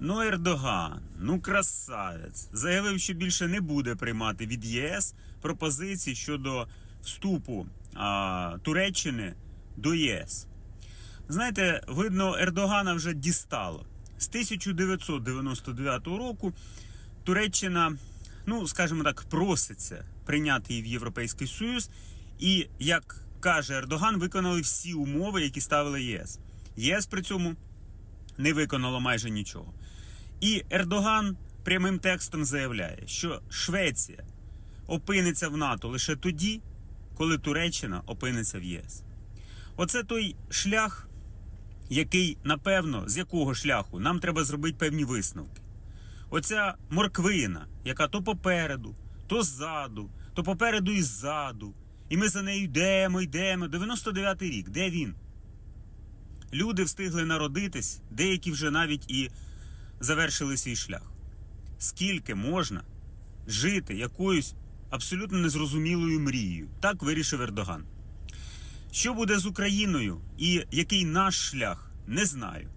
Ну, Ердоган, ну красавець, заявив, що більше не буде приймати від ЄС пропозиції щодо вступу а, Туреччини до ЄС. Знаєте, видно, Ердогана вже дістало. З 1999 року Туреччина, ну скажімо так, проситься прийняти її в Європейський Союз, і як каже Ердоган, виконали всі умови, які ставили ЄС. ЄС при цьому не виконало майже нічого. І Ердоган прямим текстом заявляє, що Швеція опиниться в НАТО лише тоді, коли Туреччина опиниться в ЄС. Оце той шлях, який, напевно, з якого шляху нам треба зробити певні висновки. Оця морквина, яка то попереду, то ззаду, то попереду і ззаду. І ми за нею йдемо, йдемо. 99-й рік, де він? Люди встигли народитись, деякі вже навіть і завершили свій шлях. Скільки можна жити якоюсь абсолютно незрозумілою мрією? Так вирішив Ердоган. Що буде з Україною і який наш шлях, не знаю.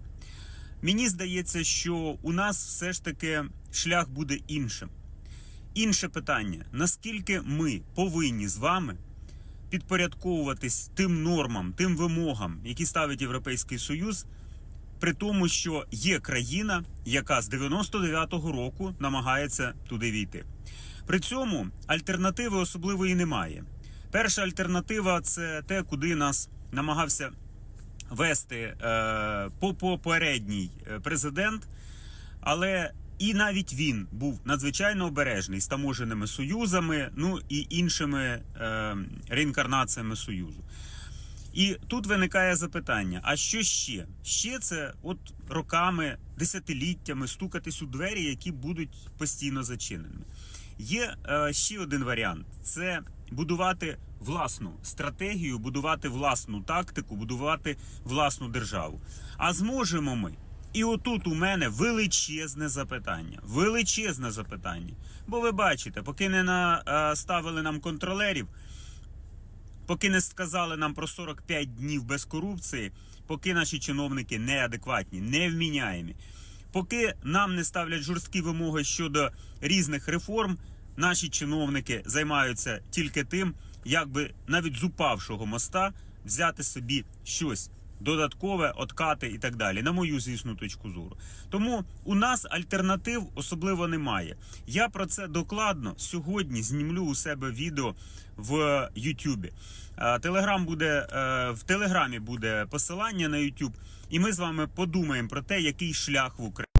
Мені здається, що у нас все ж таки шлях буде іншим. Інше питання: наскільки ми повинні з вами підпорядковуватись тим нормам, тим вимогам, які ставить Європейський Союз, при тому, що є країна, яка з 99-го року намагається туди війти. При цьому альтернативи особливої немає. Перша альтернатива це те, куди нас намагався вести е, по- попередній е, президент, але і навіть він був надзвичайно обережний з таможеними союзами, ну і іншими е, реінкарнаціями союзу. І тут виникає запитання: а що ще? Ще це от роками, десятиліттями стукатись у двері, які будуть постійно зачиненими. Є е, ще один варіант: це будувати власну стратегію, будувати власну тактику, будувати власну державу. А зможемо ми. І отут у мене величезне запитання. Величезне запитання. Бо ви бачите, поки не наставили нам контролерів, поки не сказали нам про 45 днів без корупції, поки наші чиновники неадекватні, невміняємі, поки нам не ставлять жорсткі вимоги щодо різних реформ, наші чиновники займаються тільки тим, як би навіть з упавшого моста взяти собі щось. Додаткове откати і так далі, на мою звісну точку зору. Тому у нас альтернатив особливо немає. Я про це докладно сьогодні знімлю у себе відео в Ютубі. Е, Телеграм буде е, в Телеграмі буде посилання на Ютуб, і ми з вами подумаємо про те, який шлях в Україні.